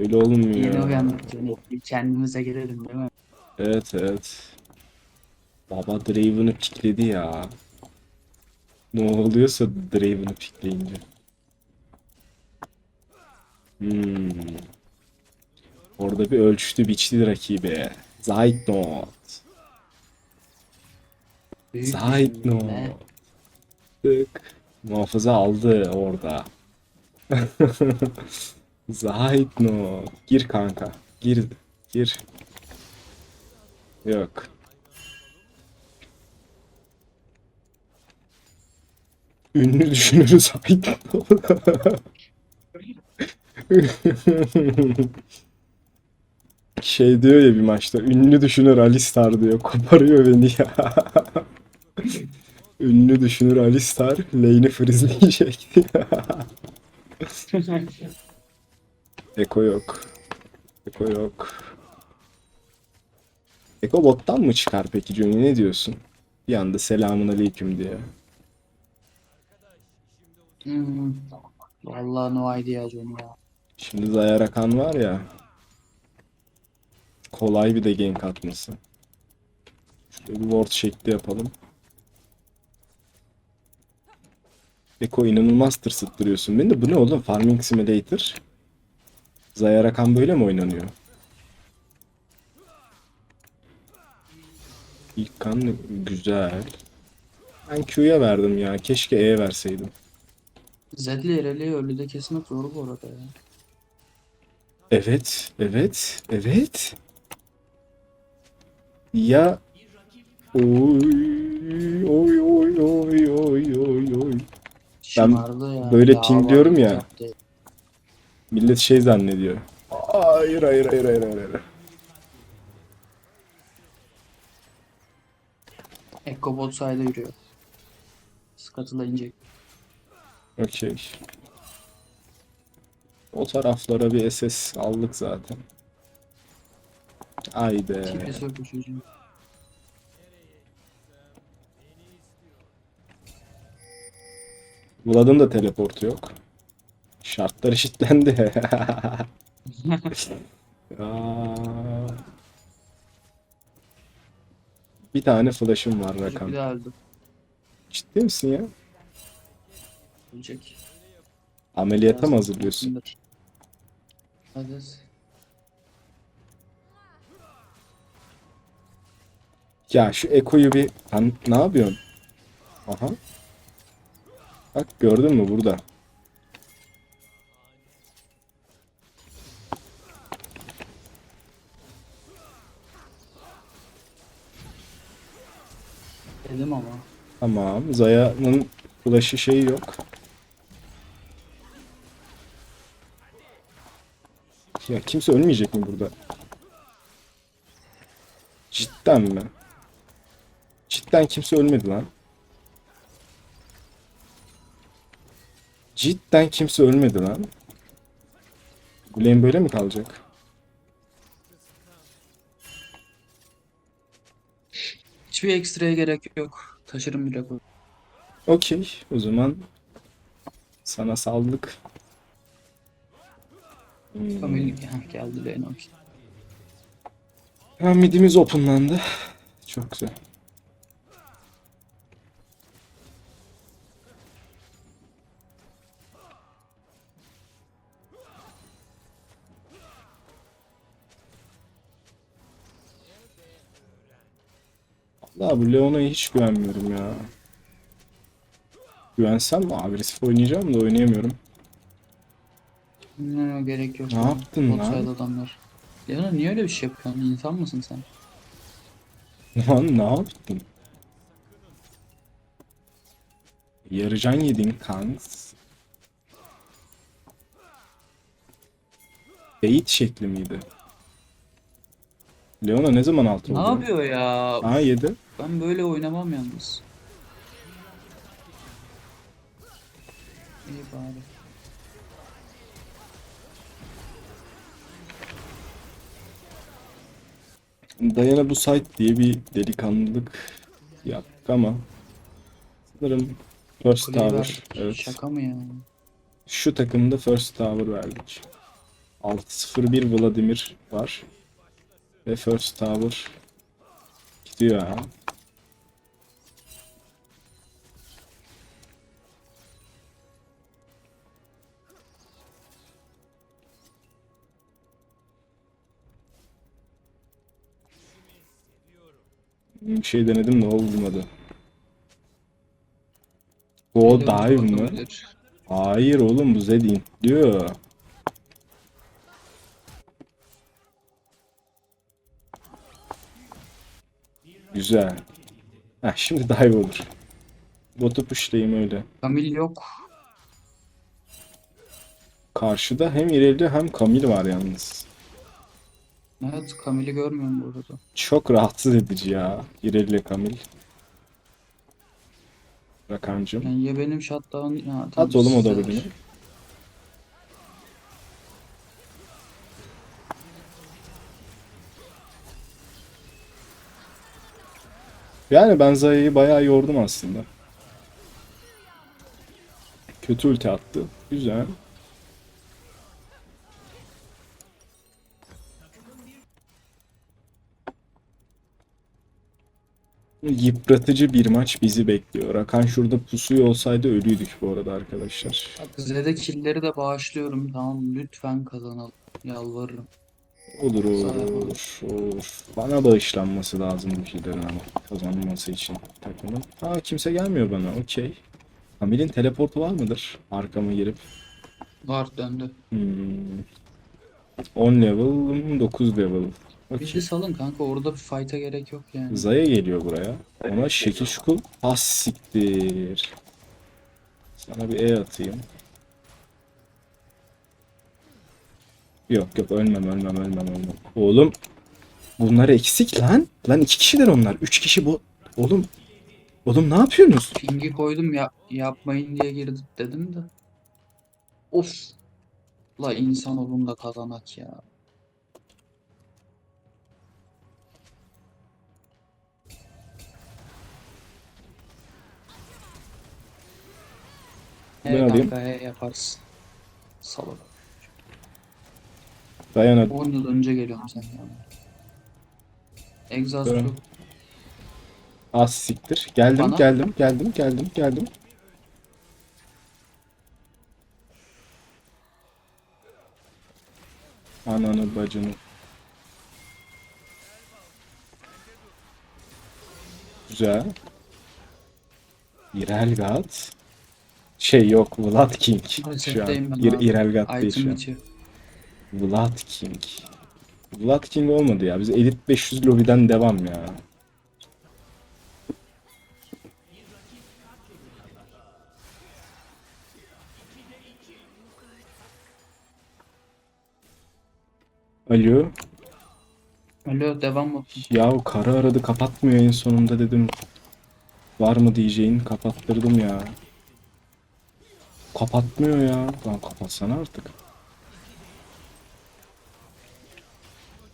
Öyle olmuyor. Yeni uyandık. Yeni. Kendimize gelelim değil mi? Evet evet. Baba Draven'ı pikledi ya. Ne oluyorsa Draven'ı pikleyince. Hmm. Orada bir ölçtü biçti rakibe. Zeitnot. Büyük Zeitnot. düşünce. Tık. Muhafıza aldı orada. Zeitnot. Gir kanka. Gir. Gir. Yok. Ünlü düşünürüz Zeitnot. Şey diyor ya bir maçta ünlü düşünür Alistar diyor koparıyor beni ya. ünlü düşünür Alistar lane'i frizleyecek Eko yok. Eko yok. Eko bottan mı çıkar peki Johnny ne diyorsun? Bir anda selamun aleyküm diye. Hmm. Vallahi no idea John ya. Şimdi Zaya Rakan var ya. Kolay bir de gank atması. Şöyle bir ward şekli yapalım. Eko inanılmaz tırsıttırıyorsun beni de bu ne oğlum Farming Simulator. Zaya Rakan böyle mi oynanıyor? İlk kan güzel. Ben Q'ya verdim ya. Keşke E'ye verseydim. Zed'le Erel'i ölüde kesmek zor bu arada ya. Evet, evet, evet. Ya oy oy oy oy oy oy. Şımardı ya. böyle Yağ pingliyorum vardı ya. yaptı. Millet şey zannediyor. Hayır hayır hayır hayır hayır. hayır. Ekko bot side'a yürüyor. Scuttle'a inecek. Okey. O taraflara bir SS aldık zaten. Haydi. Çocuğun. Vlad'ın da teleportu yok. Şartlar eşitlendi. Aa. Bir tane flash'ım var bir daha öldü. Ciddi misin ya? Ölecek. Ameliyata mı hazırlıyorsun? Hadi. Ya şu Eko'yu bir... Lan ne yapıyorsun? Aha. Bak gördün mü burada? Dedim ama. Tamam. Zaya'nın flash'ı şeyi yok. Ya kimse ölmeyecek mi burada? Cidden mi? Cidden kimse ölmedi lan. Cidden kimse ölmedi lan. Bu lane böyle mi kalacak? Hiçbir ekstraya gerek yok. Taşırım bile koy. Okey. O zaman sana saldık. Hmm. Family Heh, geldi lane okey. Ha, midimiz openlandı. Çok güzel. Allah bu Leona'ya hiç güvenmiyorum ya. Güvensem mi? Agresif oynayacağım da oynayamıyorum. Ne gerek yok. Ne yaptın Bot lan? adamlar. Ya niye öyle bir şey yapıyorsun? İnsan mısın sen? Lan ne yaptın? Yarıcan yedin kanks. Bait şekli miydi? Leona ne zaman altı Ne oldu? yapıyor ya? Aa yedi. Ben böyle oynamam yalnız. İyi bari. Dayana bu site diye bir delikanlılık yaptık ama sanırım first Kuleyi tower. verdik. Evet. Şaka mı ya? Şu takımda first tower verdik. 6-0-1 Vladimir var. Ve First Tower gidiyor ha. Bir şey denedim de olmadı. O dive mı? Hayır oğlum bu Zedin diyor. Güzel. Heh, şimdi dive olur. Botu pushlayayım öyle. Kamil yok. Karşıda hem İreli hem Kamil var yalnız. Evet Kamil'i görmüyorum burada. Çok rahatsız edici ya. İreli ile Kamil. Rakancım. Yani ya benim shutdown ya At oğlum o da bölümü. Yani ben Zaya'yı bayağı yordum aslında. Kötü ulti attı. Güzel. Yıpratıcı bir maç bizi bekliyor. Rakan şurada pusuyor olsaydı ölüydük bu arada arkadaşlar. Bak killleri de bağışlıyorum tamam lütfen kazanalım. Yalvarırım. Olur olur olur olur. Bana bağışlanması lazım bu killerin ama kazanması için takımın. Aa kimse gelmiyor bana okey. Kamil'in teleportu var mıdır? Arkama girip. Var döndü. Hmm. 10 level, 9 level. Bizi Okey. salın kanka orada bir fight'a gerek yok yani. Zaya geliyor buraya. Ona şekil şukul. Has siktir. Sana bir E atayım. Yok yok ölmem ölmem ölmem ölmem. Oğlum bunlar eksik lan. Lan iki kişiler onlar. Üç kişi bu. Oğlum. Oğlum ne yapıyorsunuz? Ping'i koydum ya yapmayın diye girdik dedim de. Of. La insan olun da kazanak ya. Ben Evet alayım. kanka he Dayan 10 yıl önce geliyorum sen ya. Exhaust Evet. yok. Az siktir. Geldim Bana- geldim geldim geldim geldim. Ananı bacını. Güzel. İrelgat. Şey yok Vlad King şu an. İr. İrelgat değil şu an. Vlad King. Vlad King olmadı ya. Biz Elite 500 lobiden devam ya. Alo. Alo devam mı? Ya karı aradı kapatmıyor en sonunda dedim. Var mı diyeceğin kapattırdım ya. Kapatmıyor ya. Lan kapatsana artık.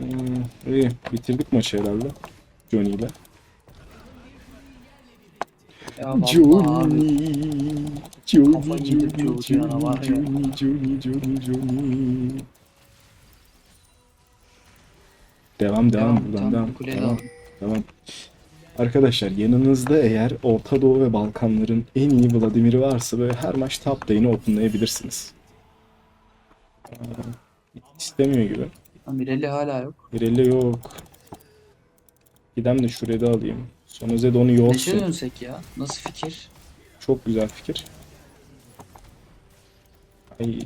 Hmm, iyi bitirdik maçı herhalde. Johnny ile. Johnny. Johnny, Johnny, Johnny. Johnny, Johnny, Johnny. Devam devam Devam, buradan devam. Devam. devam. Arkadaşlar yanınızda eğer Orta Doğu ve Balkanların en iyi Vladimir'i varsa böyle her maç top lane'i openlayabilirsiniz. Aa, İstemiyor gibi. Mireli hala yok. Birelle yok. Gidem de şuraya da alayım. Sonra Zed onu Neşe yorsun. dönsek ya. Nasıl fikir? Çok güzel fikir. Ay,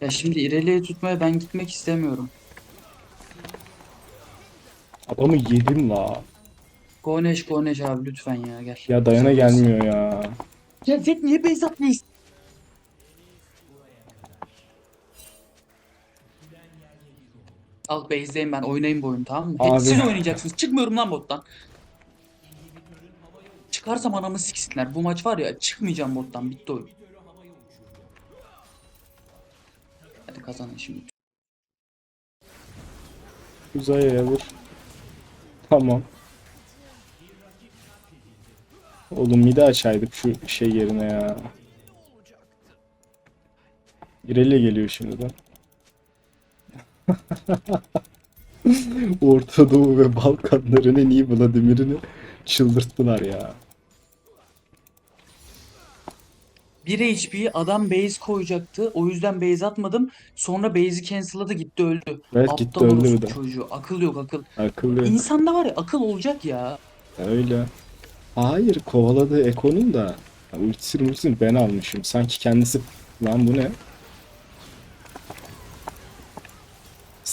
Ya şimdi İrelia'yı tutmaya ben gitmek istemiyorum. adamı yedim la. Goneş Goneş abi lütfen ya gel. Ya dayana gelmiyor ya. Ya Zed niye base atmıyorsun? Al base'deyim ben oynayın bu oyunu tamam mı? Abi. Hepsini oynayacaksınız. Çıkmıyorum lan bottan. Çıkarsam anamı siksinler. Bu maç var ya çıkmayacağım bottan. Bitti oyun. Hadi kazanın şimdi. Uzaya vur. Tamam. Oğlum midi açaydık şu şey yerine ya. İrelia geliyor şimdiden. Orta Doğu ve Balkanların en iyi Vladimir'ini çıldırttılar ya. 1 HP adam base koyacaktı. O yüzden base atmadım. Sonra base'i cancel'ladı gitti öldü. Evet, gitti, öldü orospu bir de. çocuğu. Akıl yok akıl. Akıllı. İnsanda var ya akıl olacak ya. Öyle. Hayır kovaladığı Eko'nun da ya ultisini ultisini ben almışım. Sanki kendisi lan bu ne?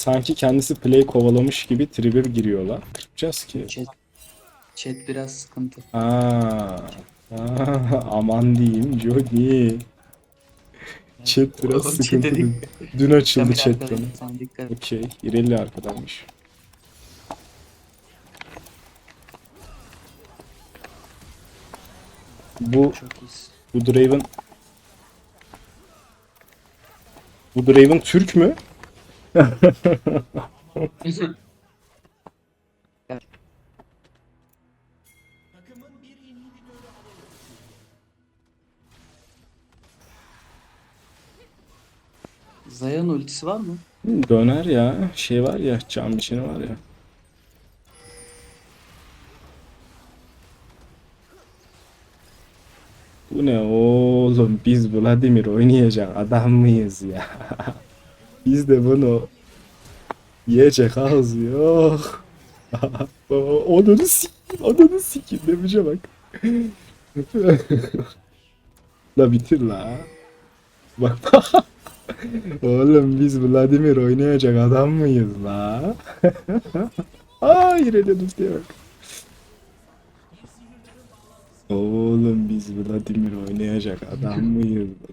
Sanki kendisi play kovalamış gibi tribe giriyorlar. Kırpacağız ki. Chat, chat biraz sıkıntı. Aa, aa, aman diyeyim Johnny. Chat biraz Oğlum, sıkıntı. dikkat. Dün açıldı chat bana. Okey. İrelli arkadaymış. Bu bu Draven Bu Draven Türk mü? Zaya'nın ultisi var mı? Döner ya. Şey var ya. Can biçeni var ya. Bu ne oğlum? Biz Vladimir oynayacak adam mıyız ya? Biz de bunu yiyecek ağız yok. Onunu sikeyim, onunu sikeyim demeyece bak. la bitir la. Bak Oğlum biz Vladimir oynayacak adam mıyız la? Aa ilerlediniz diye bak. Oğlum biz Vladimir oynayacak adam mıyız?